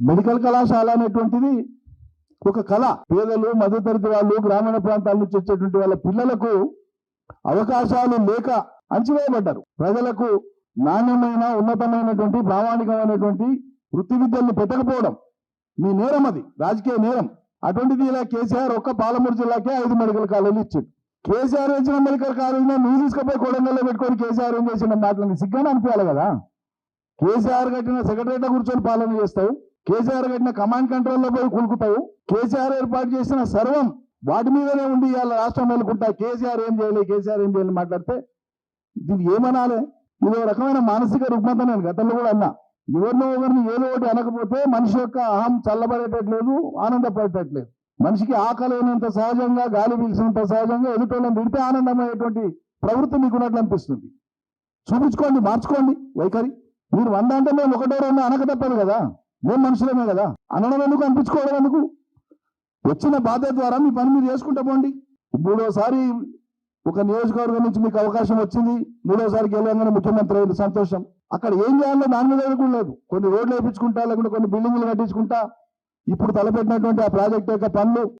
Medical కళాశాల అనేటువంటిది ఒక కళ. పేదలు మధ్యతరగతి వాళ్ళు గ్రామీణ ప్రాంతాల నుంచి వచ్చేటువంటి వాళ్ళ పిల్లలకు అవకాశాలు లేక అంచివేయబడ్డారు ప్రజలకు నాణ్యమైన ఉన్నతమైనటువంటి ప్రామాణికమైనటువంటి వృత్తి విద్యల్ని పెట్టకపోవడం మీ నేరం అది రాజకీయ నేరం. అటువంటిది ఇలా కేసీఆర్ ఒక్క పాలమూరు జిల్లాకే ఐదు మెడికల్ కాలేజీలు ఇచ్చింది కేసీఆర్ ఇచ్చిన మెడికల్ కాలేజీలో నువ్వు తీసుకుపోయి కొడంగల్లో పెట్టుకొని కేసీఆర్ ఏం చేసిన మాటలని సిగ్గానే అనిపించాలి కదా. కేసీఆర్ కట్టిన సెక్రటరీలో కూర్చొని పాలన చేస్తావు. కేసీఆర్ కట్టిన కమాండ్ కంట్రోల్లో పోయి కూలుకుతావు. కేసీఆర్ ఏర్పాటు చేసిన సర్వం వాటి మీదనే ఉండి ఇవాళ రాష్ట్రం వెళ్ళుకుంటా కేసీఆర్ ఏం చేయాలి కేసీఆర్ ఏం చేయాలి మాట్లాడితే దీన్ని ఏమనాలి? ఇది ఒక రకమైన మానసిక రుగ్మత నేను గతంలో కూడా అన్నా. ఎవరినో ఒకరిని ఏదో ఒకటి అనకపోతే మనిషి యొక్క అహం చల్లబడేటట్లేదు ఆనందపడేటట్లేదు. మనిషికి ఆకలి అయినంత సహజంగా గాలి పీల్చినంత సహజంగా ఎదుటోళ్ళని విడితే ఆనందమయ్యేటువంటి ప్రవృత్తి మీకు ఉన్నట్లు అనిపిస్తుంది. చూపించుకోండి మార్చుకోండి వైఖరి. మీరు వంద అంటే మేము ఒకటో రెండు అనక తప్పదు కదా. మేము మనుషులమే కదా. అనడం ఎందుకు? అనిపించుకోవడం ఎందుకు? వచ్చిన బాధ్యత ద్వారా మీ పని మీరు చేసుకుంటా పోండి. మూడోసారి ఒక నియోజకవర్గం నుంచి మీకు అవకాశం వచ్చింది. మూడోసారి గెలవంగానే ముఖ్యమంత్రి అయింది సంతోషం. అక్కడ ఏం చేయాలో దాని మీద కూడా లేదు. కొన్ని రోడ్లు వేయించుకుంటా లేకుంటే కొన్ని బిల్డింగ్లు కట్టించుకుంటా ఇప్పుడు తలపెట్టినటువంటి ఆ ప్రాజెక్ట్ యొక్క పనులు